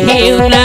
দেও না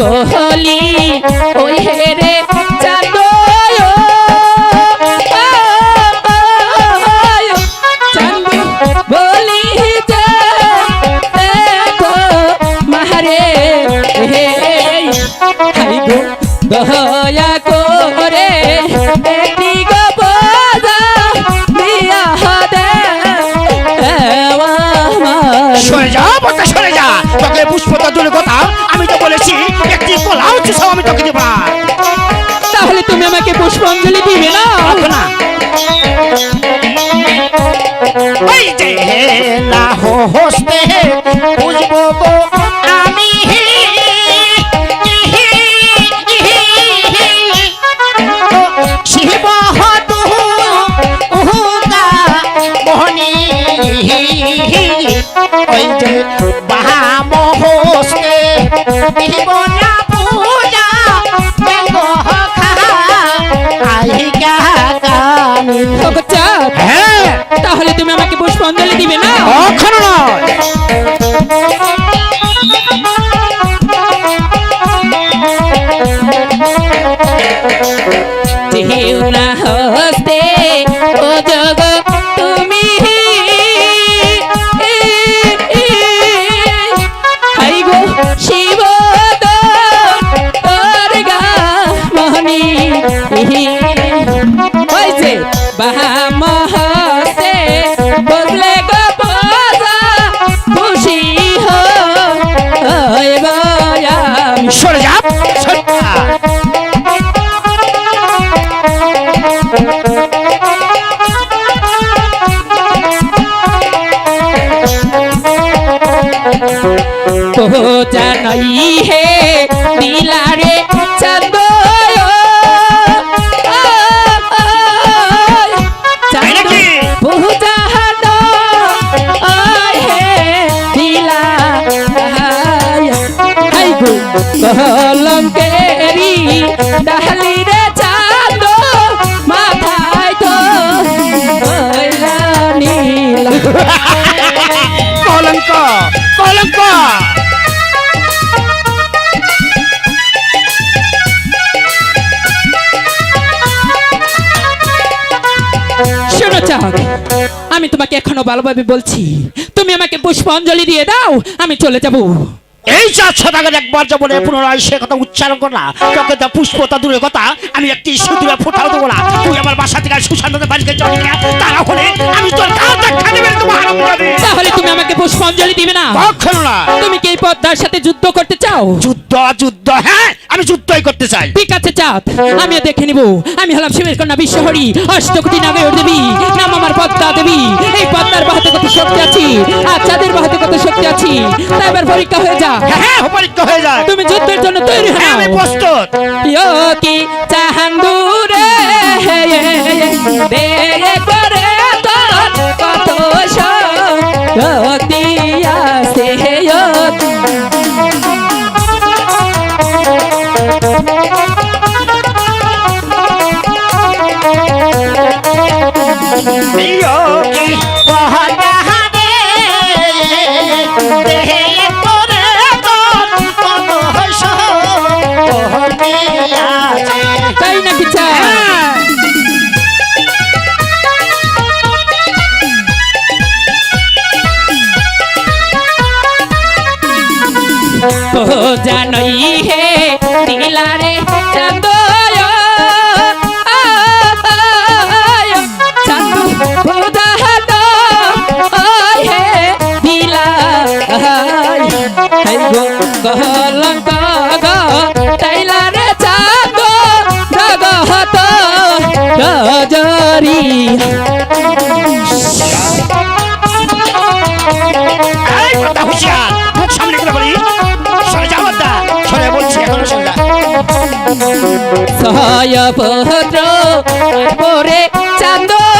বহলি ওই হেরে চাঁদো সরে যা বলতে সরে যা। তোকে পুষ্পতা দূরে কথা আমি তো বলেছি একটি কলাও চুষাও আমি তোকে দেবা। তাহলে তুমি আমাকে পুষ্পাঞ্জলি দিবে না? না। ওই যে লাহ হস্তে বুঝব ওই যে বাহাম হস্তে বিবনা পূজা ব্যঙ্গ খা হ্যাঁ। তাহলে তুমি আমাকে পুষ্পাঞ্জলি দিবে না? কখনো নয়। সরে যা সরে জানাই হে কলঙ্ক কলঙ্ক। আমি তোমাকে এখনও ভালোভাবে বলছি। তুমি আমাকে পুষ্পাঞ্জলি দিয়ে দাও, আমি চলে যাব। এই একবার যাব পুনরায় সে কথা উচ্চারণ কর না। তোকে তো পুষ্পতা দূরের কথা আমি একটি সিঁদুরে ফোটাও দেবো না। তুই আমার বাসা থেকে সুশান্তদের বাড়িতে চলে যা তারা হলে আমি তোর দেখা তাহলে তুমি আমাকে পুষ্পাঞ্জলি দিবে না? কখনো না। তুমি কি এই পদ্মার সাথে যুদ্ধ করতে চাও? যুদ্ধ যুদ্ধ হ্যাঁ আমি যুদ্ধই করতে চাই। ঠিক আছে চাঁদ আমিও দেখে নিব। আমি হলাম শিবের কন্যা বিশ্বহরি অষ্টকোটি নাগের দেবী। নাম আমার পদ্মা দেবী। এই পদ্মার বাহাতে কত শক্তি আছি আর চাঁদের বাহাতে কত শক্তি আছি। তাই এবার পরীক্ষা হয়ে যা। হ্যাঁ হ্যাঁ পরীক্ষা হয়ে যায় তুমি যুদ্ধের জন্য তৈরি হ্যাঁ আমি প্রস্তুত কি চাহান্দুরে সহায় ভদ্র মোরে চাঁদর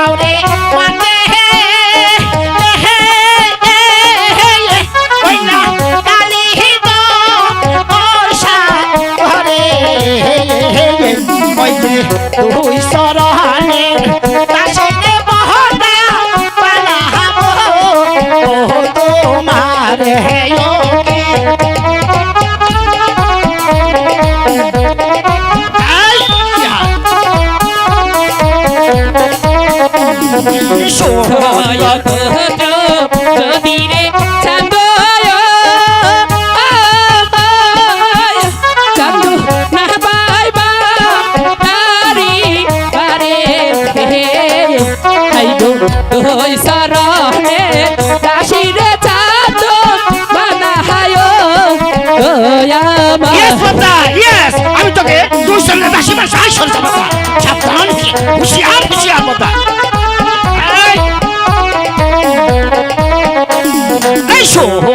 প্রশাসন জনতা সাবধানকে হুশিয়ার হুশিয়ার মতা এই শোন।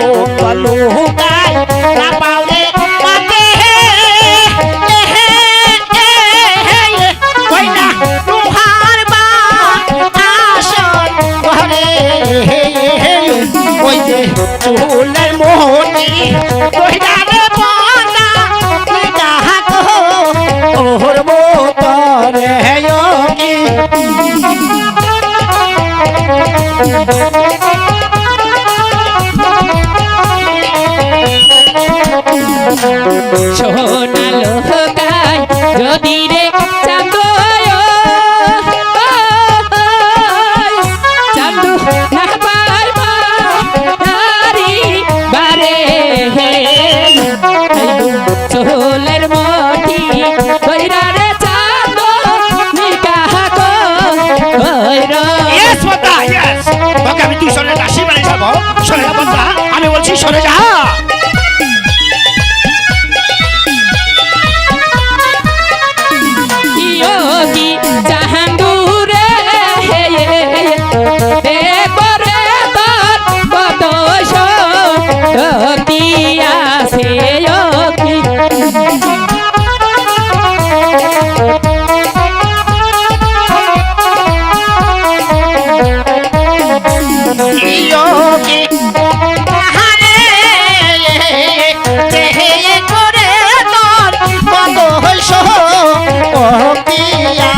চুলের মটি কইরা রে চাঁদ নিকাহ কো কইরা ইয়েস বাবা ইয়েস তোকে আমি টিউশনে রাশি বানাই যাব সরে বাবা আমি বলছি সরে যা। বিয়োগে হারে হে করে তোর পাগল শক্তি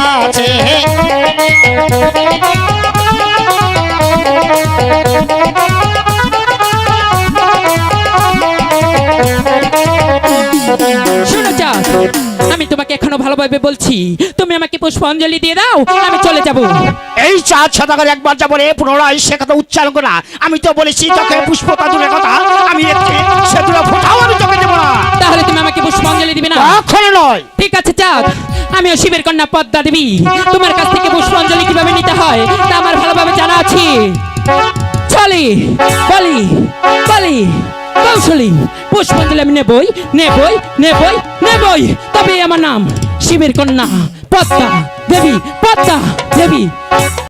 আছে Thank you. আমি তোমাকে এখনও ভালোভাবে বলছি তুমি আমাকে পুষ্পাঞ্জলি দিয়ে দাও আমি চলে যাব। এই চাঁদ সদাগর একবার যা বলে পুনরায় সে কথা উচ্চারণ করা। আমি তো বলেছি তোকে পুষ্পতা দূরের কথা আমি সে দূরে ফোটাও আমি তোকে দেবো না। তাহলে তুমি আমাকে পুষ্পাঞ্জলি দিবে না? কখনো নয়। ঠিক আছে চাঁদ। আমিও শিবের কন্যা পদ্মা দেবী। তোমার কাছ থেকে পুষ্পাঞ্জলি কীভাবে নিতে হয় তা আমার ভালোভাবে জানা আছে। চলি বলি বলি। কৌশলী পুষ্পাঞ্জলি আমি নেবই নেবই নেবই নেবই। তবে আমার নাম শিবের কন্যা, পদ্মা দেবী পদ্মা দেবী।